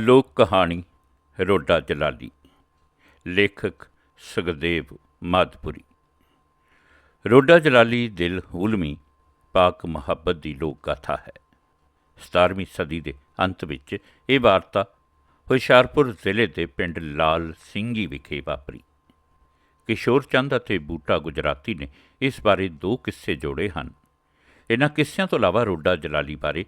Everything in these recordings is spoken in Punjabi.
ਲੋਕ ਕਹਾਣੀ ਰੋਡਾ ਜਲਾਲੀ, ਲੇਖਕ ਸੁਖਦੇਵ ਮਾਧਪੁਰੀ। ਰੋਡਾ ਜਲਾਲੀ ਦਿਲ ਹੁਲਮੀ ਪਾਕ ਮੁਹੱਬਤ ਦੀ ਲੋਕ ਗਾਥਾ ਹੈ। 17ਵੀਂ ਸਦੀ ਦੇ ਅੰਤ ਵਿੱਚ ਇਹ ਵਾਰਤਾ ਹੁਸ਼ਿਆਰਪੁਰ ਜ਼ਿਲ੍ਹੇ ਦੇ ਪਿੰਡ ਲਾਲ ਸਿੰਘੀ ਵਿਖੇ ਵਾਪਰੀ। ਕਿਸ਼ੋਰ ਚੰਦ ਅਤੇ ਬੂਟਾ ਗੁਜਰਾਤੀ ਨੇ ਇਸ ਬਾਰੇ ਦੋ ਕਿੱਸੇ ਜੋੜੇ ਹਨ। ਇਹਨਾਂ ਕਿੱਸਿਆਂ ਤੋਂ ਇਲਾਵਾ ਰੋਡਾ ਜਲਾਲੀ ਬਾਰੇ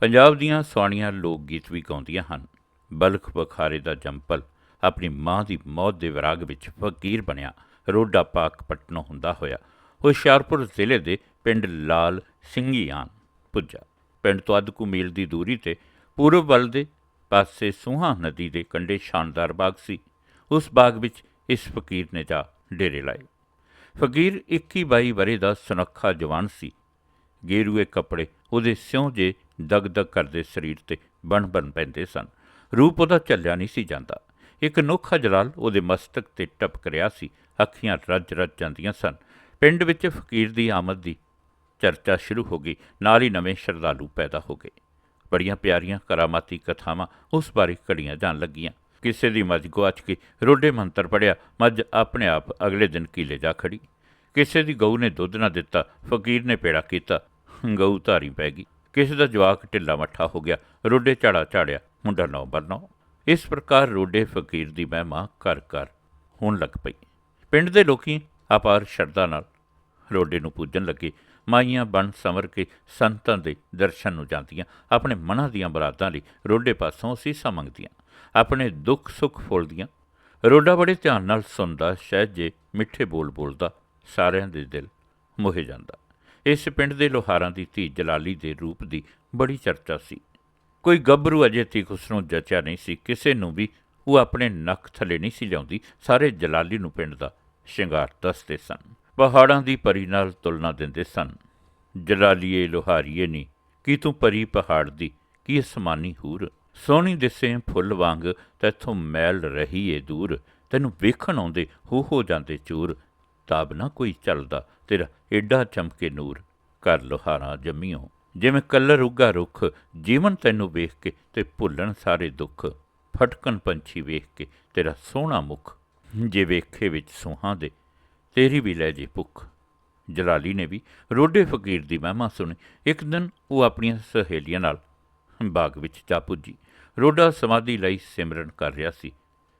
ਪੰਜਾਬ ਦੀਆਂ ਸੁਆਣੀਆਂ ਲੋਕ ਗੀਤ ਵੀ ਗਾਉਂਦੀਆਂ ਹਨ। ਬਲਖ ਬਖਾਰੇ ਦਾ ਜੰਪਲ ਆਪਣੀ ਮਾਂ ਦੀ ਮੌਤ ਦੇ ਵਿਰਾਗ ਵਿੱਚ ਫਕੀਰ ਬਣਿਆ। ਰੋਡਾ ਪਾਕ ਪਟਨੋਂ ਹੁੰਦਾ ਹੋਇਆ। ਹੁਸ਼ਿਆਰਪੁਰ ਜ਼ਿਲ੍ਹੇ ਦੇ ਪਿੰਡ ਲਾਲ ਸਿੰਘੀਆਂ ਪੁੱਜਾ। ਪਿੰਡ ਤੋਂ ਅੱਧ ਕੁ ਮੀਲ ਦੀ ਦੂਰੀ ਤੇ ਪੂਰਬ ਵੱਲ ਦੇ ਪਾਸੇ ਸੂਹਾ ਨਦੀ ਦੇ ਕੰਢੇ ਸ਼ਾਨਦਾਰ ਬਾਗ ਸੀ। ਉਸ ਬਾਗ ਵਿੱਚ ਇਸ ਫਕੀਰ ਨੇ ਜਾ ਡੇਰੇ ਲਾਏ। ਫਕੀਰ 21 22 ਵਰੇ ਦਾ ਸੁਨੱਖਾ ਜਵਾਨ ਸੀ। ਗੇਰੂਏ ਕੱਪੜੇ ਉਹਦੇ ਸਿਉਂ ਜੇ ਦਗਦਗ ਕਰਦੇ ਸਰੀਰ ਤੇ ਬਣ ਬਣ ਪੈਂਦੇ ਸਨ। ਰੂਪ ਉਹਦਾ ਝੱਲਿਆ ਨਹੀਂ ਸੀ ਜਾਂਦਾ। ਇੱਕ ਨੋਖਾ ਜਲਾਲ ਉਹਦੇ ਮਸਤਕ ਤੇ ਟਪਕ ਰਿਹਾ ਸੀ। ਅੱਖੀਆਂ ਰੱਜ ਰੱਜ ਜਾਂਦੀਆਂ ਸਨ। ਪਿੰਡ ਵਿੱਚ ਫਕੀਰ ਦੀ ਆਮਦ ਦੀ ਚਰਚਾ ਸ਼ੁਰੂ ਹੋ ਗਈ। ਨਾਲ ਹੀ ਨਵੇਂ ਸ਼ਰਧਾਲੂ ਪੈਦਾ ਹੋ ਗਏ। ਬੜੀਆਂ ਪਿਆਰੀਆਂ ਕਰਾਮਾਤੀ ਕਥਾਵਾਂ ਉਸ ਬਾਰੇ ਘੜੀਆਂ ਜਾਣ ਲੱਗੀਆਂ। ਕਿਸੇ ਦੀ ਮੱਝ ਗੁਆਚ ਕੇ ਰੋਡੇ ਮੰਤਰ ਪੜਿਆ ਮੱਝ ਆਪਣੇ ਆਪ ਅਗਲੇ ਦਿਨ ਕੀਲੇ ਜਾ ਖੜੀ। ਕਿਸੇ ਦੀ ਗਊ ਨੇ ਦੁੱਧ ਨਾ ਦਿੱਤਾ, ਫਕੀਰ ਨੇ ਪੇੜਾ ਕੀਤਾ, ਗਊ ਧਾਰੀ ਪੈ ਗਈ। ਕਿਸੇ ਦਾ ਜਵਾਕ ਢਿੱਲਾ ਮੱਠਾ ਹੋ ਗਿਆ, ਰੋਡੇ ਝਾੜਾ ਝਾੜਿਆ। ਮੁੰਡਾ ਨੌ ਬਰਨੌ। ਇਸ ਪ੍ਰਕਾਰ ਰੋਡੇ ਫਕੀਰ ਦੀ ਮਹਿਮਾ ਘਰ ਘਰ ਹੋਣ ਲੱਗ ਪਈ। ਪਿੰਡ ਦੇ ਲੋਕੀ ਅਪਾਰ ਸ਼ਰਧਾ ਨਾਲ ਰੋਡੇ ਨੂੰ ਪੂਜਣ ਲੱਗੇ। ਮਾਈਆਂ ਬਣ ਸਮਰ ਕੇ ਸੰਤਾਂ ਦੇ ਦਰਸ਼ਨ ਨੂੰ ਜਾਂਦੀਆਂ। ਆਪਣੇ ਮਨਾਂ ਦੀਆਂ ਬਰਾਤਾਂ ਲਈ ਰੋਡੇ ਪਾਸੋਂ ਸੀਸਾਂ ਮੰਗਦੀਆਂ। ਆਪਣੇ ਦੁੱਖ ਸੁੱਖ ਫੋਲਦੀਆਂ। ਰੋਡਾ ਬੜੇ ਧਿਆਨ ਨਾਲ ਸੁਣਦਾ ਸ਼ਾਇਦ ਜੇ ਮਿੱਠੇ ਬੋਲ ਬੋਲਦਾ, ਸਾਰਿਆਂ ਦੇ ਦਿਲ ਮੋਹੇ ਜਾਂਦਾ। ਇਸ ਪਿੰਡ ਦੇ ਲੋਹਾਰਾਂ ਦੀ ਧੀ ਜਲਾਲੀ ਦੇ ਰੂਪ ਦੀ ਬੜੀ ਚਰਚਾ ਸੀ। ਕੋਈ ਗੱਭਰੂ ਅਜੇ ਤੱਕ ਉਸ ਨੂੰ ਜਚਿਆ ਨਹੀਂ ਸੀ। ਕਿਸੇ ਨੂੰ ਵੀ ਉਹ ਆਪਣੇ ਨੱਕ ਥੱਲੇ ਨਹੀਂ ਸੀ ਲਿਆਉਂਦੀ। ਸਾਰੇ ਜਲਾਲੀ ਨੂੰ ਪਿੰਡ ਦਾ ਸ਼ਿੰਗਾਰ ਦੱਸਦੇ ਸਨ। ਪਹਾੜਾਂ ਦੀ ਪਰੀ ਨਾਲ ਤੁਲਨਾ ਦਿੰਦੇ ਸਨ। ਜਲਾਲੀਏ, ਲੋਹਾਰੀਏ ਨੀ, ਕੀ ਤੂੰ ਪਰੀ ਪਹਾੜ ਦੀ, ਕੀ ਅਸਮਾਨੀ ਹੂਰ? ਸੋਹਣੀ ਦਿਸੇ ਫੁੱਲ ਵਾਂਗ ਤੈਥੋਂ ਮੈਲ ਰਹੀ ਏ ਦੂਰ। ਤੈਨੂੰ ਵੇਖਣ ਆਉਂਦੇ ਹੋ ਹੋ ਜਾਂਦੇ ਚੂਰ। ਤਾਬ ਨਾ ਕੋਈ ਚੱਲਦਾ, ਤੇਰਾ ਏਡਾ ਚਮਕੇ ਨੂਰ। ਕਰ ਲੋਹਾਰਾਂ ਜੰਮੀਓ। ਜਿਵੇਂ ਕੱਲਰ ਉੱਗਾ ਰੁੱਖ, ਜੀਵਨ ਤੈਨੂੰ ਵੇਖ ਕੇ ਤੇ ਭੁੱਲਣ ਸਾਰੇ ਦੁੱਖ। ਫਟਕਣ ਪੰਛੀ ਵੇਖ ਕੇ ਤੇਰਾ ਸੋਹਣਾ ਮੁਖ। ਜੇ ਵੇਖੇ ਵਿੱਚ ਸੋਹਾਂ ਦੇ, ਤੇਰੀ ਵੀ ਲੈ ਜੇ ਭੁੱਖ। ਜਲਾਲੀ ਨੇ ਵੀ ਰੋਡੇ ਫਕੀਰ ਦੀ ਮਹਿਮਾ ਸੁਣੀ। ਇੱਕ ਦਿਨ ਉਹ ਆਪਣੀਆਂ ਸਹੇਲੀਆਂ ਨਾਲ ਬਾਗ ਵਿੱਚ ਜਾ ਪੁੱਜੀ। ਰੋਡਾ ਸਮਾਧੀ ਲਈ ਸਿਮਰਨ ਕਰ ਰਿਹਾ ਸੀ।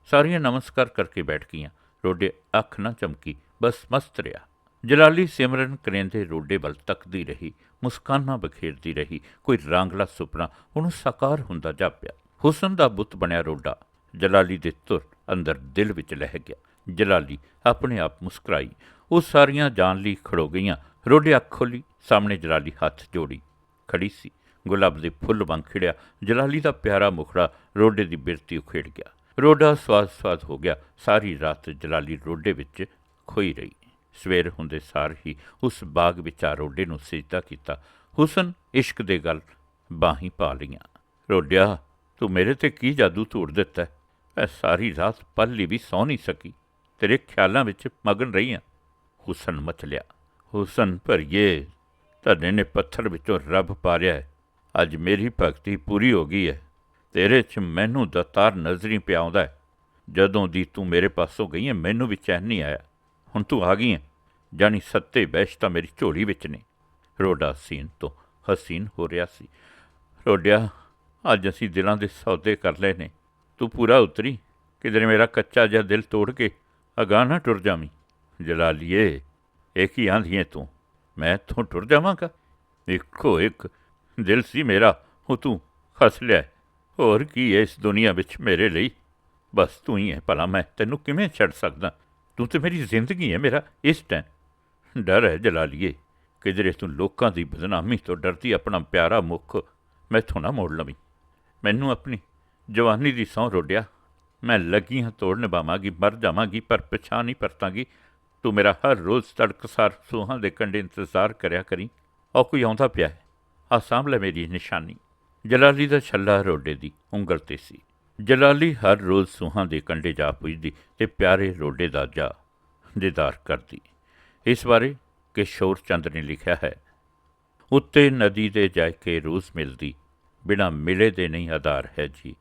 ਸਾਰੀਆਂ ਨਮਸਕਾਰ ਕਰਕੇ ਬੈਠ ਗਈਆਂ। ਰੋਡੇ ਅੱਖ ਨਾ ਚਮਕੀ, ਬਸ ਮਸਤ ਰਿਹਾ। ਜਲਾਲੀ ਸਿਮਰਨ ਕਰੇਂਦੇ ਰੋਡੇ ਵੱਲ ਤੱਕਦੀ ਰਹੀ, ਮੁਸਕਾਨਾਂ ਬਖੇਰਦੀ ਰਹੀ, ਕੋਈ ਰਾਂਗਲਾ ਸੁਪਨਾ ਉਹਨੂੰ ਸਾਕਾਰ ਹੁੰਦਾ ਜਾਪਿਆ। ਹੁਸਨ ਦਾ ਬੁੱਤ ਬਣਿਆ ਰੋਡਾ। ਜਲਾਲੀ ਦੇ ਤੁਰ ਅੰਦਰ ਦਿਲ ਵਿੱਚ ਲਹਿ ਗਿਆ। ਜਲਾਲੀ ਆਪਣੇ ਆਪ ਮੁਸਕਰਾਈ। ਉਹ ਸਾਰੀਆਂ ਜਾਣ ਲਈ ਖੜੋ ਗਈਆਂ। ਰੋਡੇ ਅੱਖ ਖੋਲੀ, ਸਾਹਮਣੇ ਜਲਾਲੀ ਹੱਥ ਜੋੜੀ। ਖੜੀ ਸੀ। ਗੁਲਾਬ ਦੇ ਫੁੱਲ ਵਾਂਗ ਖਿੜਿਆ। ਜਲਾਲੀ ਦਾ ਪਿਆਰਾ ਮੁਖੜਾ ਰੋਡੇ ਦੀ ਬਿਰਤੀ ਉਖੇੜ ਗਿਆ। ਰੋਡਾ ਸਵਾਦ ਸਵਾਦ ਹੋ ਗਿਆ। ਸਾਰੀ ਰਾਤ ਜਲਾਲੀ ਰੋਡੇ ਵਿੱਚ ਖੋਈ ਰਹੀ। ਸਵੇਰ ਹੁੰਦੇ ਸਾਰ ਹੀ ਉਸ ਬਾਗ ਵਿੱਚ ਆ ਰੋਡੇ ਨੂੰ ਸਜਦਾ ਕੀਤਾ। ਹੁਸਨ ਇਸ਼ਕ ਦੇ ਗਲ ਬਾਹੀਂ ਪਾ ਲਈਆਂ। ਰੋਡਿਆ, ਤੂੰ ਮੇਰੇ ਤੇ ਕੀ ਜਾਦੂ ਤੋੜ ਦਿੱਤਾ? ਹੈ? ਸਾਰੀ ਰਾਤ ਪੱਲੀ ਵੀ ਸੌ ਨਹੀਂ ਸਕੀ। ਤੇਰੇ ਖਿਆਲਾਂ ਵਿੱਚ ਮਗਨ ਰਹੀ ਹਾਂ ਹੁਸਨ ਮਚਲਿਆ ਹੁਸਨ ਭਰੀਏ, ਧਰਨੇ ਨੇ ਪੱਥਰ ਵਿੱਚੋਂ ਰੱਬ ਪਾਰਿਆ ਅੱਜ ਮੇਰੀ ਭਗਤੀ ਪੂਰੀ ਹੋ ਗਈ ਹੈ। ਤੇਰੇ 'ਚ ਮੈਨੂੰ ਦਤਾਰ ਨਜ਼ਰੀ ਪਿਆ ਆਉਂਦਾ ਜਦੋਂ ਦੀ ਤੂੰ ਮੇਰੇ ਪਾਸੋਂ ਗਈ ਹੈ, ਮੈਨੂੰ ਵੀ ਚੈਨ ਨਹੀਂ ਆਇਆ। ਹੁਣ ਤੂੰ ਆ ਗਈ ਹੈ ਜਾਨੀ ਸੱਤੇ ਬੈਸ਼ ਤਾਂ ਮੇਰੀ ਝੋਲੀ ਵਿੱਚ ਨੇ। ਰੋਡਾ ਸੀਨ ਤੋਂ ਹਸੀਨ ਹੋ ਰਿਹਾ ਸੀ। ਰੋਡਿਆ, ਅੱਜ ਅਸੀਂ ਦਿਲਾਂ ਦੇ ਸੌਦੇ ਕਰ ਲਏ ਨੇ। ਤੂੰ ਪੂਰਾ ਉਤਰੀ। ਕਿਧਰੇ ਮੇਰਾ ਕੱਚਾ ਜਿਹਾ ਦਿਲ ਤੋੜ ਕੇ ਅਗਾਂਹ ਨਾ ਟੁਰ ਜਾਵੀਂ। ਜਲਾਲੀਏ, ਇਹ ਕੀ ਆਂਦੀ ਤੂੰ? ਮੈਂ ਇੱਥੋਂ ਟੁਰ ਜਾਵਾਂਗਾ। ਇੱਕੋ ਇੱਕ ਦਿਲ ਸੀ ਮੇਰਾ। ਉਹ ਤੂੰ ਖਸ ਲਿਆ। ਹੋਰ ਕੀ ਹੈ ਇਸ ਦੁਨੀਆ ਵਿੱਚ ਮੇਰੇ ਲਈ? ਬਸ ਤੂੰ ਹੀ ਹੈ ਭਲਾ, ਮੈਂ ਤੈਨੂੰ ਕਿਵੇਂ ਛੱਡ ਸਕਦਾ? ਤੂੰ ਤੇ ਮੇਰੀ ਜ਼ਿੰਦਗੀ ਹੈ ਮੇਰਾ ਇਸ ਹੈ ਡਰ ਹੈ ਜਲਾਲੀਏ, ਕਿਧਰੇ ਤੂੰ ਲੋਕਾਂ ਦੀ ਬਦਨਾਮੀ ਤੋਂ ਡਰਦੀ ਆਪਣਾ ਪਿਆਰਾ ਮੁਖ ਮੈਥੋਂ ਨਾ ਮੋੜ ਲਵੀਂ। ਮੈਨੂੰ ਆਪਣੀ ਜਵਾਨੀ ਦੀ ਸਹੁੰ ਰੋੜਿਆ। ਮੈਂ ਲੱਗੀ ਹਾਂ ਤੋੜ ਨਿਭਾਵਾਂਗੀ, ਮਰ ਜਾਵਾਂਗੀ, ਪਰ ਪਛਾਣ ਨਹੀਂ ਪਰਤਾਂਗੀ। ਤੂੰ ਮੇਰਾ ਹਰ ਰੋਜ਼ ਤੜਕਸਾਰ ਸੂਹਾਂ ਦੇ ਕੰਢੇ ਇੰਤਜ਼ਾਰ ਕਰਿਆ ਕਰੀ। ਔਰ ਕੋਈ ਆਉਂਦਾ ਪਿਆ ਹੈ। ਆ ਸਾਂਭ ਲੈ ਮੇਰੀ ਨਿਸ਼ਾਨੀ। ਜਲਾਲੀ ਦਾ ਛੱਲਾ ਰੋਡੇ ਦੀ ਉਂਗਲ ਤੇ ਸੀ। ਜਲਾਲੀ ਹਰ ਰੋਜ਼ ਸੂਹਾਂ ਦੇ ਕੰਢੇ ਜਾ ਪੁੱਜਦੀ ਤੇ ਪਿਆਰੇ ਰੋਡੇ ਦਾ ਜਾ ਦੀਦਾਰ ਕਰਦੀ। ਇਸ ਬਾਰੇ ਕਿਸ਼ੋਰ ਚੰਦ ਨੇ ਲਿਖਿਆ ਹੈ। ਉੱਤੇ ਨਦੀ ਦੇ ਜਾ ਕੇ ਰੋਜ਼ ਮਿਲਦੀ, ਬਿਨਾ ਮਿਲੇ ਦੇ ਨਹੀਂ ਆਧਾਰ ਹੈ ਜੀ।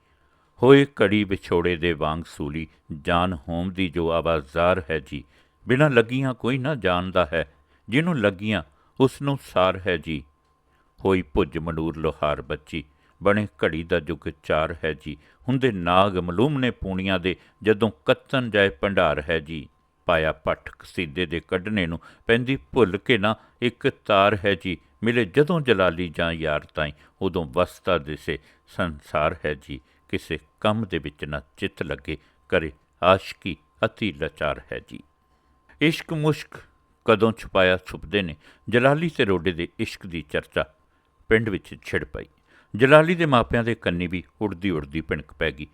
ਹੋਏ ਕੜੀ ਵਿਛੋੜੇ ਦੇ ਵਾਂਗ ਸੂਲੀ, ਜਾਨ ਹੋਮ ਦੀ ਜੋ ਆਵਾਜ਼ਾਰ ਹੈ ਜੀ। ਬਿਨਾਂ ਲੱਗੀਆਂ ਕੋਈ ਨਾ ਜਾਣਦਾ ਹੈ, ਜਿਹਨੂੰ ਲੱਗੀਆਂ ਉਸ ਨੂੰ ਸਾਰ ਹੈ ਜੀ। ਹੋਈ ਭੁੱਜ ਮਨੂਰ ਲੋਹਾਰ ਬੱਚੀ ਬਣੇ ਘੜੀ ਦਾ ਜੁਗ ਚਾਰ ਹੈ ਜੀ। ਹੁੰਦੇ ਨਾਗ ਮਲੂਮ ਨੇ ਪੂਣੀਆਂ ਦੇ, ਜਦੋਂ ਕੱਤਨ ਜਾਏ ਭੰਡਾਰ ਹੈ ਜੀ। ਪਾਇਆ ਪੱਠ ਕਸੀਦੇ ਦੇ ਕੱਢਣੇ ਨੂੰ, ਪੈਂਦੀ ਭੁੱਲ ਕੇ ਨਾ ਇੱਕ ਤਾਰ ਹੈ ਜੀ। ਮਿਲੇ ਜਦੋਂ ਜਲਾਲੀ ਜਾਂ ਯਾਰ ਤਾਈ, ਉਦੋਂ ਵਸਤਾ ਦਿਸੇ ਸੰਸਾਰ ਹੈ ਜੀ। ਕਿਸੇ ਕੰਮ ਦੇ ਵਿੱਚ ਨਾ ਚਿੱਤ ਲੱਗੇ, ਕਰੇ ਆਸ਼ਕੀ ਅਤੀ ਲਾਚਾਰ ਹੈ ਜੀ। ਇਸ਼ਕ ਮੁਸ਼ਕ ਕਦੋਂ ਛੁਪਾਇਆ ਛੁਪਦੇ ਨੇ, ਜਲਾਲੀ ਤੇ ਰੋਡੇ ਦੇ ਇਸ਼ਕ ਦੀ ਚਰਚਾ ਪਿੰਡ ਵਿੱਚ ਛਿੜ ਪਈ। ਜਲਾਲੀ ਦੇ ਮਾਪਿਆਂ ਦੇ ਕੰਨੀ ਵੀ ਉੜਦੀ ਉੜਦੀ ਪਿਣਕ ਪੈ ਗਈ।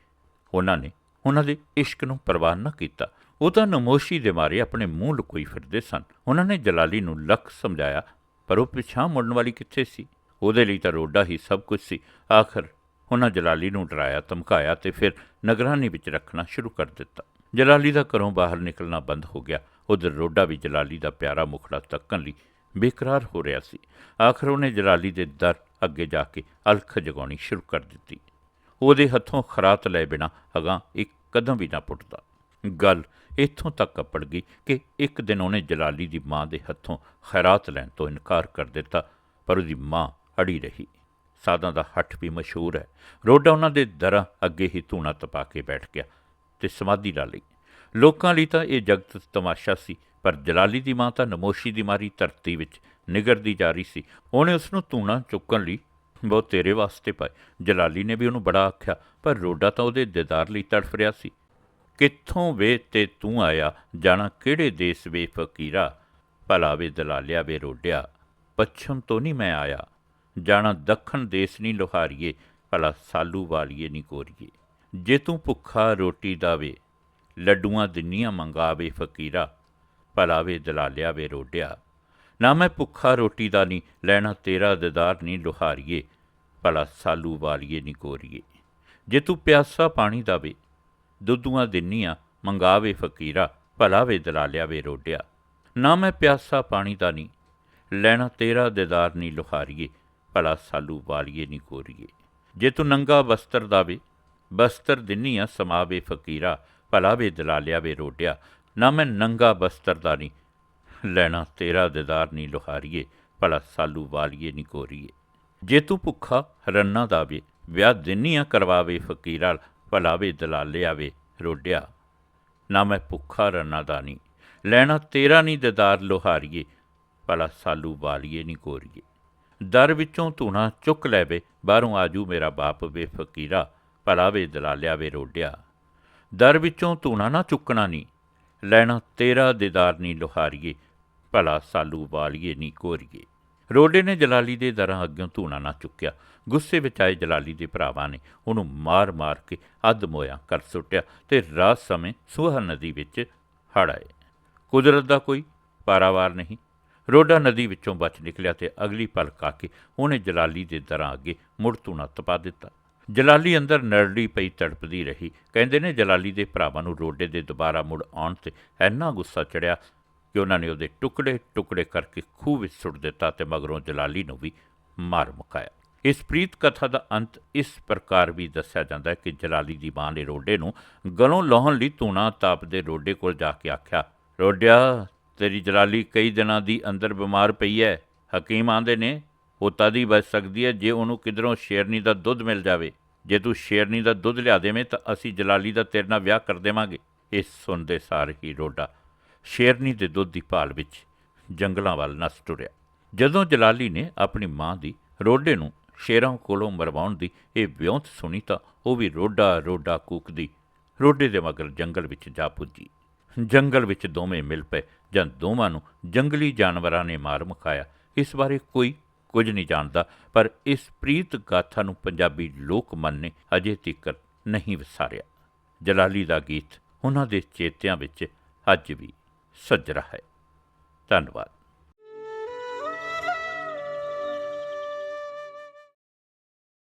ਉਹਨਾਂ ਨੇ ਉਹਨਾਂ ਦੇ ਇਸ਼ਕ ਨੂੰ ਪ੍ਰਵਾਨ ਨਾ ਕੀਤਾ। ਉਹ ਤਾਂ ਨਮੋਸ਼ੀ ਦੇ ਮਾਰੇ ਆਪਣੇ ਮੂੰਹ ਲੁਕੋਈ ਫਿਰਦੇ ਸਨ। ਉਹਨਾਂ ਨੇ ਜਲਾਲੀ ਨੂੰ ਲੱਖ ਸਮਝਾਇਆ, ਪਰ ਉਹ ਪਿਛਾਂ ਮੁੜਨ ਵਾਲੀ ਕਿੱਥੇ ਸੀ? ਉਹਦੇ ਲਈ ਤਾਂ ਰੋਡਾ ਹੀ ਸਭ ਕੁਝ ਸੀ। ਆਖਰ ਉਹਨਾਂ ਜਲਾਲੀ ਨੂੰ ਡਰਾਇਆ, ਧਮਕਾਇਆ ਤੇ ਫਿਰ ਨਗਰਾਨੀ ਵਿੱਚ ਰੱਖਣਾ ਸ਼ੁਰੂ ਕਰ ਦਿੱਤਾ। ਜਲਾਲੀ ਦਾ ਘਰੋਂ ਬਾਹਰ ਨਿਕਲਣਾ ਬੰਦ ਹੋ ਗਿਆ। ਉਧਰ ਰੋਡਾ ਵੀ ਜਲਾਲੀ ਦਾ ਪਿਆਰਾ ਮੁਖੜਾ ਤੱਕਣ ਲਈ ਬੇਕਰਾਰ ਹੋ ਰਿਹਾ ਸੀ। ਆਖਰ ਉਹਨੇ ਜਲਾਲੀ ਦੇ ਦਰ ਅੱਗੇ ਜਾ ਕੇ ਅਲਖ ਜਗਾਉਣੀ ਸ਼ੁਰੂ ਕਰ ਦਿੱਤੀ। ਉਹਦੇ ਹੱਥੋਂ ਖਰਾਤ ਲੈ ਬਿਨਾ ਅਗਾਂ ਇੱਕ ਕਦਮ ਵੀ ਨਾ ਪੁੱਟਦਾ। ਗੱਲ ਇੱਥੋਂ ਤੱਕ ਅਪੜ ਗਈ ਕਿ ਇੱਕ ਦਿਨ ਉਹਨੇ ਜਲਾਲੀ ਦੀ ਮਾਂ ਦੇ ਹੱਥੋਂ ਖੈਰਾਤ ਲੈਣ ਤੋਂ ਇਨਕਾਰ ਕਰ ਦਿੱਤਾ, ਪਰ ਉਹਦੀ ਮਾਂ ਅੜੀ ਰਹੀ। ਸਾਦਾਂ ਦਾ ਹੱਠ ਵੀ ਮਸ਼ਹੂਰ ਹੈ। ਰੋਡਾ ਉਹਨਾਂ ਦੇ ਦਰਾਂ ਅੱਗੇ ਹੀ ਧੂਣਾ ਤਪਾ ਕੇ ਬੈਠ ਗਿਆ ਤੇ ਸਮਾਧੀ ਲਾ ਲਈ। ਲੋਕਾਂ ਲਈ ਤਾਂ ਇਹ ਜਗਤ ਤਮਾਸ਼ਾ ਸੀ, ਪਰ ਜਲਾਲੀ ਦੀ ਮਾਂ ਤਾਂ ਨਮੋਸ਼ੀ ਦੀ ਮਾਰੀ ਧਰਤੀ ਵਿੱਚ ਨਿਗਰਦੀ ਜਾ ਰਹੀ ਸੀ। ਉਹਨੇ ਉਸ ਨੂੰ ਧੂਣਾ ਚੁੱਕਣ ਲਈ ਬਹੁਤ ਤੇਰੇ ਵਾਸਤੇ ਪਾਏ। ਜਲਾਲੀ ਨੇ ਵੀ ਉਹਨੂੰ ਬੜਾ ਆਖਿਆ, ਪਰ ਰੋਡਾ ਤਾਂ ਉਹਦੇ ਦੀਦਾਰ ਲਈ ਤੜਫ ਰਿਹਾ ਸੀ। ਕਿੱਥੋਂ ਵੇ ਤੇ ਤੂੰ ਆਇਆ? ਜਾਣਾ ਕਿਹੜੇ ਦੇਸ ਵੇ ਫਕੀਰਾ? ਭਲਾ ਵੇ ਦਲਾਲਿਆ ਵੇ ਰੋਡਿਆ, ਪੱਛਮ ਤੋਂ ਨਹੀਂ ਮੈਂ ਆਇਆ। ਜਾਣਾ ਦੱਖਣ ਦੇਸ ਨਹੀਂ ਲੋਹਾਰੀਏ, ਭਲਾ ਸਾਲੂ ਵਾਲੀਏ ਨਹੀਂ ਕੋਰੀਏ। ਜੇ ਤੂੰ ਭੁੱਖਾ ਰੋਟੀ ਦਾਵੇ ਲੱਡੂਆਂ ਦਿੰਨੀਆਂ ਮੰਗਾਵੇ ਫਕੀਰਾ, ਭਲਾ ਵੇ ਦਲਾਲਿਆ ਵੇ ਰੋਡਿਆ। ਨਾ ਮੈਂ ਭੁੱਖਾ ਰੋਟੀ ਦਾ ਨਹੀਂ ਲੈਣਾ ਤੇਰਾ ਦਿਦਾਰ ਨਹੀਂ ਲੋਹਾਰੀਏ, ਭਲਾ ਸਾਲੂ ਵਾਲੀਏ ਨਹੀਂ ਕੋਰੀਏ ਜੇ ਤੂੰ ਪਿਆਸਾ ਪਾਣੀ ਦਾਵੇ ਦੁੱਧੂਆਂ ਦਿੰਨੀਆਂ, ਮੰਗਾਵੇ ਫਕੀਰਾ, ਭਲਾ ਵੇ ਦਲਾਲਿਆ ਵੇ ਰੋਡਿਆ। ਨਾ ਮੈਂ ਪਿਆਸਾ ਪਾਣੀ ਦਾ ਨਹੀਂ ਲੈਣਾ ਤੇਰਾ ਦਿਦਾਰ ਨਹੀਂ ਲੋਹਾਰੀਏ, ਭਲਾ ਸਾਲੂ ਵਾਲੀਏ ਨਹੀਂ ਕੋਰੀਏ ਜੇ ਤੂੰ ਨੰਗਾ ਬਸਤਰ ਦਾਵੇ ਬਸਤਰ ਦਿੰਨੀਆਂ, ਸਮਾਵੇ ਫਕੀਰਾ, ਭਲਾ ਵੇ ਦਲਾਲਿਆ ਵੇ ਰੋਡਿਆ। ਨਾ ਮੈਂ ਨੰਗਾ ਬਸਤਰ ਦਾ ਨਹੀਂ ਲੈਣਾ ਤੇਰਾ ਦਿਦਾਰ ਨਹੀਂ ਲੁਹਾਰੀਏ, ਭਲਾ ਸਾਲੂ ਵਾਲੀਏ ਨਹੀਂ ਕੋਰੀਏ ਜੇ ਤੂੰ ਭੁੱਖਾ ਰੰਨਾ ਦਾਵੇ, ਵਿਆਹ ਦਿੰਨੀਆਂ ਕਰਵਾਵੇ ਫਕੀਰਾਂ ਭਲਾ ਵੇ ਦਲਾਲਿਆ ਵੇ ਰੋਡਿਆ। ਨਾ ਮੈਂ ਭੁੱਖਾ ਰੰਨਾ ਦਾ ਨਹੀਂ, ਲੈਣਾ ਤੇਰਾ ਨਹੀਂ ਦਿਦਾਰ ਲੁਹਾਰੀਏ, ਭਲਾ ਸਾਲੂ ਵਾਲੀਏ ਨਹੀਂ ਕੋਰੀਏ ਦਰ ਵਿੱਚੋਂ ਧੂਣਾ ਚੁੱਕ ਲੈਵੇ, ਬਾਹਰੋਂ ਆਜੂ ਮੇਰਾ ਬਾਪ ਵੇ ਫਕੀਰਾ ਭਲਾ ਵੇ ਦਲਾਲਿਆ ਵੇ ਰੋਡਿਆ। ਦਰ ਵਿੱਚੋਂ ਧੂਣਾ ਨਾ ਚੁੱਕਣਾ ਨਹੀਂ, ਲੈਣਾ ਤੇਰਾ ਦੀਦਾਰ ਨਹੀਂ ਲੁਹਾਰੀਏ ਭਲਾ ਸਾਲੂ ਵਾਲੀਏ ਨਹੀਂ ਕੋਰੀਏ ਰੋਡੇ ਨੇ ਜਲਾਲੀ ਦੇ ਦਰਾਂ ਅੱਗੇ ਧੂਣਾ ਨਾ ਚੁੱਕਿਆ। ਗੁੱਸੇ ਵਿੱਚ ਆਏ ਜਲਾਲੀ ਦੇ ਭਰਾਵਾਂ ਨੇ ਉਹਨੂੰ ਮਾਰ-ਮਾਰ ਕੇ ਅੱਧ ਮੋਇਆ ਕਰ ਸੁੱਟਿਆ ਤੇ ਰਾਤ ਸਮੇਂ ਸੁਹਾ ਨਦੀ ਵਿੱਚ ਹੜ ਆਏ। ਕੁਦਰਤ ਦਾ ਕੋਈ ਪਾਰਾਵਾਰ ਨਹੀਂ। ਰੋਡਾ ਨਦੀ ਵਿੱਚੋਂ ਬਚ ਨਿਕਲਿਆ ਤੇ ਅਗਲੀ ਪਲਕ ਆ ਕੇ ਉਹਨੇ ਜਲਾਲੀ ਦੇ ਦਰਾਂ ਅੱਗੇ ਮੁੜ ਧੂਣਾ ਤਪਾ ਦਿੱਤਾ। ਜਲਾਲੀ ਅੰਦਰ ਨਰੜੀ ਪਈ ਤੜਪਦੀ ਰਹੀ। ਕਹਿੰਦੇ ਨੇ ਜਲਾਲੀ ਦੇ ਭਰਾਵਾਂ ਨੂੰ ਰੋਡੇ ਦੇ ਦੁਬਾਰਾ ਮੁੜ ਆਉਣ ਤੇ ਇੰਨਾ ਗੁੱਸਾ ਚੜਿਆ ਕਿ ਉਹਨਾਂ ਨੇ ਉਹਦੇ ਟੁਕੜੇ ਟੁਕੜੇ ਕਰਕੇ ਖੂਹ ਵਿੱਚ ਸੁੱਟ ਦਿੱਤਾ ਤੇ ਮਗਰੋਂ ਜਲਾਲੀ ਨੂੰ ਵੀ ਮਾਰ ਮੁਕਾਇਆ। ਇਸ ਪ੍ਰੀਤ ਕਥਾ ਦਾ ਅੰਤ ਇਸ ਪ੍ਰਕਾਰ ਵੀ ਦੱਸਿਆ ਜਾਂਦਾ ਹੈ ਕਿ ਜਲਾਲੀ ਦੀ ਮਾਂ ਨੇ ਰੋਡੇ ਨੂੰ ਗਲੋਂ ਲਾਹਣ ਲਈ ਧੂਣਾ ਤਾਪਦੇ ਰੋਡੇ ਕੋਲ ਜਾ ਕੇ ਆਖਿਆ, ਰੋਡਿਆ, ਤੇਰੀ ਜਲਾਲੀ ਕਈ ਦਿਨਾਂ ਦੀ ਅੰਦਰ ਬਿਮਾਰ ਪਈ ਹੈ ਹਕੀਮ ਆਂਦੇ ਨੇ ਉਹ ਤਦ ਹੀ ਬਚ ਸਕਦੀ ਹੈ ਜੇ ਉਹਨੂੰ ਕਿਧਰੋਂ ਸ਼ੇਰਨੀ ਦਾ ਦੁੱਧ ਮਿਲ ਜਾਵੇ। ਜੇ ਤੂੰ ਸ਼ੇਰਨੀ ਦਾ ਦੁੱਧ ਲਿਆ ਦੇਵੇਂ ਤਾਂ ਅਸੀਂ ਜਲਾਲੀ ਦਾ ਤੇਰੇ ਨਾਲ ਵਿਆਹ ਕਰ ਦੇਵਾਂਗੇ। ਇਹ ਸੁਣਦੇ ਸਾਰ ਹੀ ਰੋਡਾ ਸ਼ੇਰਨੀ ਦੇ ਦੁੱਧ ਦੀ ਭਾਲ ਵਿੱਚ ਜੰਗਲਾਂ ਵੱਲ ਨਸ਼ ਟੁਰਿਆ। ਜਦੋਂ ਜਲਾਲੀ ਨੇ ਆਪਣੀ ਮਾਂ ਦੀ ਰੋਡੇ ਨੂੰ ਸ਼ੇਰਾਂ ਕੋਲੋਂ ਮਰਵਾਉਣ ਦੀ ਇਹ ਵਿਉਂਤ ਸੁਣੀ ਤਾਂ ਉਹ ਵੀ ਰੋਡਾ ਰੋਡਾ ਕੂਕਦੀ ਰੋਡੇ ਦੇ ਮਗਰ ਜੰਗਲ ਵਿੱਚ ਜਾ ਪੁੱਜੀ। ਜੰਗਲ ਵਿੱਚ ਦੋਵੇਂ ਮਿਲ ਪਏ ਜਾਂ ਦੋਵਾਂ ਨੂੰ ਜੰਗਲੀ ਜਾਨਵਰਾਂ ਨੇ ਮਾਰ ਮੁਕਾਇਆ, ਇਸ ਬਾਰੇ ਕੋਈ ਕੁਝ ਨਹੀਂ ਜਾਣਦਾ, ਪਰ ਇਸ ਪ੍ਰੀਤ ਗਾਥਾ ਨੂੰ ਪੰਜਾਬੀ ਲੋਕ ਮਨ ਨੇ ਅਜੇ ਤੱਕ ਨਹੀਂ ਵਿਸਾਰਿਆ। ਜਲਾਲੀ ਦਾ ਗੀਤ ਉਹਨਾਂ ਦੇ ਚੇਤਿਆਂ ਵਿੱਚ ਅੱਜ ਵੀ ਸੱਜ ਰਿਹਾ ਹੈ। ਧੰਨਵਾਦ।